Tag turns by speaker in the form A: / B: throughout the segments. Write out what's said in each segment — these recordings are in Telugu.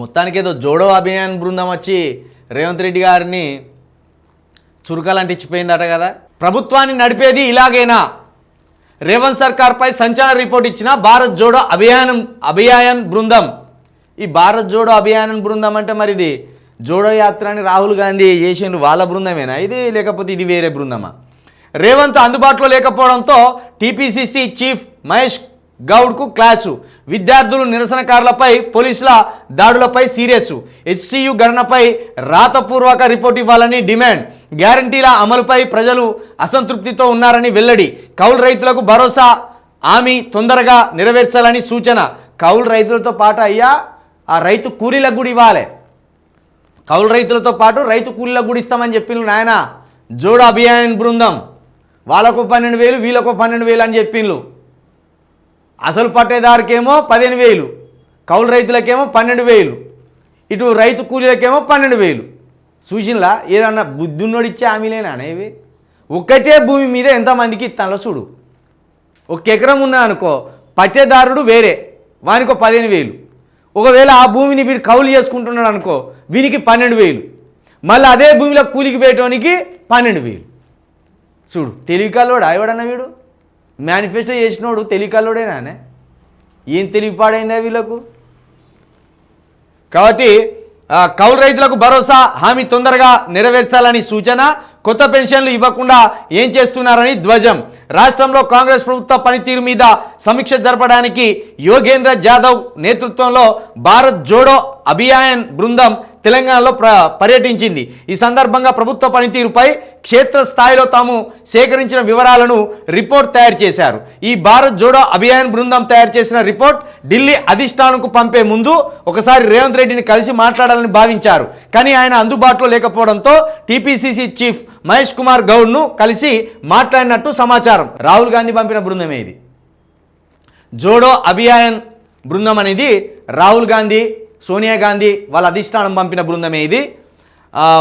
A: మొత్తానికి ఏదో జోడో అభియాన్ బృందం వచ్చి రేవంత్ రెడ్డి గారిని చురకాలంటిచ్చిపోయిందట కదా. ప్రభుత్వాన్ని నడిపేది ఇలాగైనా? రేవంత్ సర్కార్పై సంచలన రిపోర్ట్ ఇచ్చిన భారత్ జోడో అభియానం అభియాన్ బృందం. ఈ భారత్ జోడో అభియాన్ బృందం అంటే మరి ఇది జోడో యాత్ర అని రాహుల్ గాంధీ చేసిండు వాళ్ళ బృందమేనా? ఇది లేకపోతే ఇది వేరే బృందమా? రేవంత్ అందుబాటులో లేకపోవడంతో టీపీసీసీ చీఫ్ మహేష్ గౌడ్కు క్లాసు. విద్యార్థులు నిరసనకారులపై పోలీసుల దాడులపై సీరియస్. హెచ్సియు గణనపై రాతపూర్వక రిపోర్ట్ ఇవ్వాలని డిమాండ్. గ్యారంటీల అమలుపై ప్రజలు అసంతృప్తితో ఉన్నారని వెల్లడి. కౌలు రైతులకు భరోసా హామీ తొందరగా నెరవేర్చాలని సూచన. కౌలు రైతులతో పాటు అయ్యా ఆ రైతు కూలీలకు కూడా ఇవ్వాలి. కౌలు రైతులతో పాటు రైతు కూలీలకు కూడా ఇస్తామని చెప్పిండ్రు నాయన. జోడో అభియాన్ బృందం. వాళ్ళకు పన్నెండు వేలు వీళ్ళకు పన్నెండు వేలు అని చెప్పిండ్రు అసలు పట్టేదారికేమో పదిహేను వేలు కౌలు రైతులకేమో పన్నెండు వేలు ఇటు రైతు కూలీలకేమో పన్నెండు వేలు. చూసినలా? ఏదన్నా బుద్ధున్నోడు ఇచ్చే హామీలేనా అనేవి ఒక్కటే భూమి మీద ఎంతమందికి ఇస్తానో చూడు. ఒక ఎకరం ఉన్నా అనుకో పట్టేదారుడు వేరే వానికో పదిహేను వేలు. ఒకవేళ ఆ భూమిని వీడు కౌలు చేసుకుంటున్నాడు అనుకో వీనికి పన్నెండు వేలు. మళ్ళీ అదే భూమిలో కూలికి పెట్టడానికి పన్నెండు వేలు. చూడు తెలివికల్లోడు ఎవడన్నా వీడు? మేనిఫెస్టో చేసినోడు తెలివికల్లోడేనానే ఏం తెలివిపాడైందా వీళ్ళకు? కాబట్టి కౌలు రైతులకు భరోసా హామీ తొందరగా నెరవేర్చాలని సూచన కొత్త పెన్షన్లు ఇవ్వకుండా ఏం చేస్తున్నారని ధ్వజం. రాష్ట్రంలో కాంగ్రెస్ ప్రభుత్వ పనితీరు మీద సమీక్ష జరపడానికి యోగేంద్ర జాదవ్ నేతృత్వంలో భారత్ జోడో అభియాన్ బృందం తెలంగాణలో ప్ర పర్యటించింది. ఈ సందర్భంగా ప్రభుత్వ పనితీరుపై క్షేత్రస్థాయిలో తాము సేకరించిన వివరాలను రిపోర్ట్ తయారు చేశారు. ఈ భారత్ జోడో అభియాన్ బృందం తయారు చేసిన రిపోర్ట్ ఢిల్లీ అధిష్టానంకు పంపే ముందు ఒకసారి రేవంత్ రెడ్డిని కలిసి మాట్లాడాలని భావించారు. కానీ ఆయన అందుబాటులో లేకపోవడంతో టీపీసీసీ చీఫ్ మహేష్ కుమార్ గౌడ్ను కలిసి మాట్లాడినట్టు సమాచారం. రాహుల్ గాంధీ పంపిన బృందమే ఇది. జోడో అభియాన్ బృందం అనేది రాహుల్ గాంధీ సోనియా గాంధీ వాళ్ళ అధిష్టానం పంపిన బృందమే ఇది.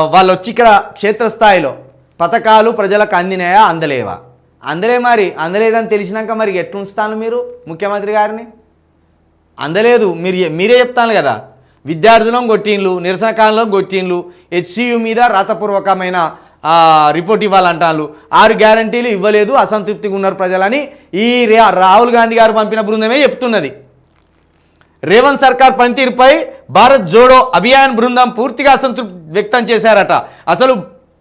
A: వాళ్ళు వచ్చి ఇక్కడ క్షేత్రస్థాయిలో పథకాలు ప్రజలకు అందినాయా? అందలేవా? అందలే మరి. అందలేదని తెలిసినాక మరి ఎట్లుంచుతాను మీరు ముఖ్యమంత్రి గారిని? అందలేదు. మీరు మీరే చెప్తాను కదా. విద్యార్థులను కొట్టిండ్లు నిరసనకాలంలో కొట్టిండ్లు హెచ్సియు మీద రాతపూర్వకమైన రిపోర్ట్ ఇవ్వాలంటాను ఆరు గ్యారంటీలు ఇవ్వలేదు. అసంతృప్తిగా ఉన్నారు ప్రజలని. ఈ రే- రాహుల్ గాంధీ గారు పంపిన బృందమే చెప్తున్నది. రేవంత్ సర్కార్ పనితీరుపై భారత్ జోడో అభియాన్ బృందం పూర్తిగా అసంతృప్తి వ్యక్తం చేశారట. అసలు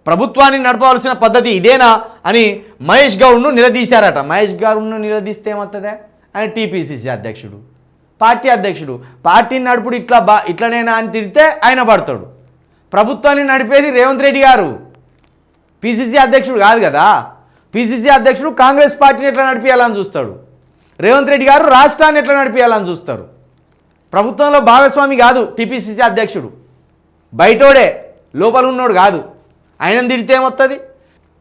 A: ప్రభుత్వాన్ని నడపవలసిన పద్ధతి ఇదేనా అని మహేష్ గౌడ్ను నిలదీశారట. మహేష్ గౌడ్ను నిలదీస్తే ఏమవుతుందే ఆయన టీపీసీసీ అధ్యక్షుడు పార్టీ అధ్యక్షుడు పార్టీని నడుపుడు ఇట్లా బా ఇట్లనేనా అని తిడితే ఆయన పడతాడు. ప్రభుత్వాన్ని నడిపేది రేవంత్ రెడ్డి గారు. పిసిసి అధ్యక్షుడు కాదు కదా. పిసిసి అధ్యక్షుడు కాంగ్రెస్ పార్టీని ఎట్లా నడిపించాలని చూస్తాడు? రేవంత్ రెడ్డి గారు రాష్ట్రాన్ని ఎట్లా నడిపించాలని చూస్తారు? ప్రభుత్వంలో భాగస్వామి కాదు టీపీసీసీ అధ్యక్షుడు. బయటోడే లోపల ఉన్నోడు కాదు. ఆయన తిడితే ఏమొస్తుంది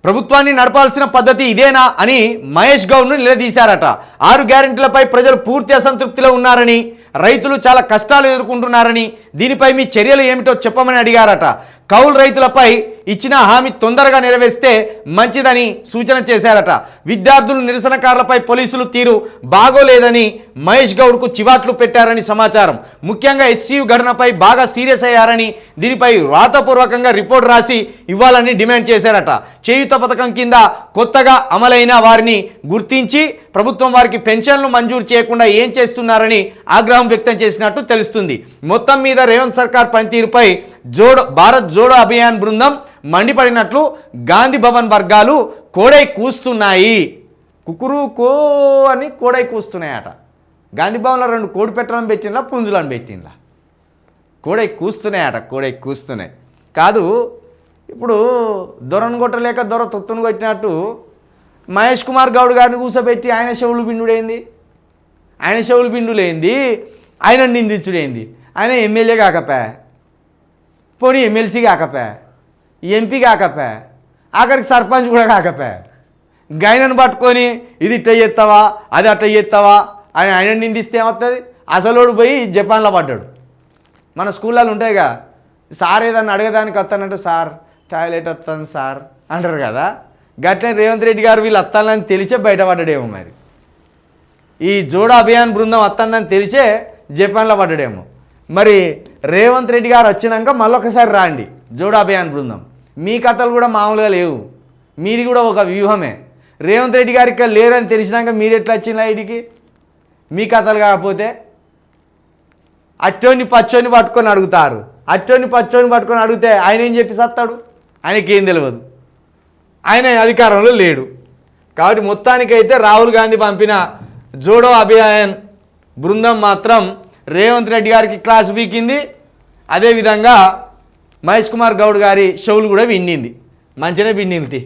A: ప్రభుత్వాన్ని నడపాల్సిన పద్ధతి ఇదేనా అని మహేష్ గౌడ్ను నిలదీశారట. ఆరు గ్యారెంటీలపై ప్రజలు పూర్తి అసంతృప్తిలో ఉన్నారని రైతులు చాలా కష్టాలు ఎదుర్కొంటున్నారని దీనిపై మీ చర్యలు ఏమిటో చెప్పమని అడిగారట. కౌలు రైతులపై ఇచ్చిన హామీ తొందరగా నెరవేరిస్తే మంచిదని సూచన చేశారట. విద్యార్థులు నిరసనకారులపై పోలీసులు తీరు బాగోలేదని మహేష్ గౌడ్కు చివాట్లు పెట్టారని సమాచారం. ముఖ్యంగా హెచ్సియు ఘటనపై బాగా సీరియస్ అయ్యారని దీనిపై వ్రాతపూర్వకంగా రిపోర్ట్ రాసి ఇవ్వాలని డిమాండ్ చేశారట. చేయుత పథకం కింద కొత్తగా అమలైన వారిని గుర్తించి ప్రభుత్వం వారికి పెన్షన్లు మంజూరు చేయకుండా ఏం చేస్తున్నారని ఆగ్రహం వ్యక్తం చేసినట్టు తెలుస్తుంది. మొత్తం మీద రేవంత్ సర్కార్ పనితీరుపై జోడో భారత్ జోడో అభియాన్ బృందం మండిపడినట్లు గాంధీ భవన్ వర్గాలు కోడై కూస్తున్నాయి. కుకురు కో అని కోడై కూస్తున్నాయట. గాంధీ భవన్లో రెండు కోడి పెట్టలను పెట్టినలా పుంజులను పెట్టినలా కోడై కూస్తున్నాయట కోడై కూస్తున్నాయి. కాదు ఇప్పుడు దొరను కొట్టలేక దొర తొత్తును కొట్టినట్టు మహేష్ కుమార్ గౌడ్ గారిని కూర్చోబెట్టి ఆయన చెవులు పిండుడేంది? ఆయన చెవులు పిండులేంది? ఆయన నిందించుడేంది? ఆయన ఎమ్మెల్యే కాకపా పోనీ ఎమ్మెల్సీ కాకపా ఎంపీ కాకపా ఆఖరికి సర్పంచ్ కూడా కాకపా. గైనను పట్టుకొని ఇది ఇట్ట చేస్తావా అది అట్ట చేస్తావా అని ఆయన నిందిస్తే ఏమవుతుంది? అసలోడు పోయి జపాన్లో పడ్డాడు. మన స్కూళ్ళలో ఉంటాయిగా సార్ ఏదన్నా అడగడానికి వస్తానంటే సార్ టాయిలెట్ వస్తాను సార్ అంటారు కదా. గట్లనే రేవంత్ రెడ్డి గారు వీళ్ళు వస్తానని తెలిసే బయటపడ్డాడేమో మరి. ఈ జోడో అభియాన్ బృందం వస్తుందని తెలిసే జపాన్లో పడ్డాడేమో. మరి రేవంత్ రెడ్డి గారు వచ్చినాక మళ్ళొకసారి రాండి. జోడో అభియాన్ బృందం. మీ కథలు కూడా మామూలుగా లేవు. మీది కూడా ఒక వ్యూహమే. రేవంత్ రెడ్డి గారు ఇక్కడ లేరని తెలిసినాక మీరు ఎట్లా వచ్చిన ఐడికి మీ కథలు కాకపోతే? అట్టోని పచ్చోని పట్టుకొని అడుగుతారు. అట్టోని పచ్చోని పట్టుకొని అడిగితే ఆయన ఏం చెప్పి సత్తాడు? ఆయనకేం తెలియదు ఆయన అధికారంలో లేడు. కాబట్టి మొత్తానికైతే రాహుల్ గాంధీ పంపిన జోడో అభియాన్ బృందం మాత్రం రేవంత్ రెడ్డి గారికి క్లాస్ పీకింది అదేవిధంగా మహేష్ కుమార్ గౌడ్ గారి షోలు కూడా విన్నింది. మంచిగానే విన్నింది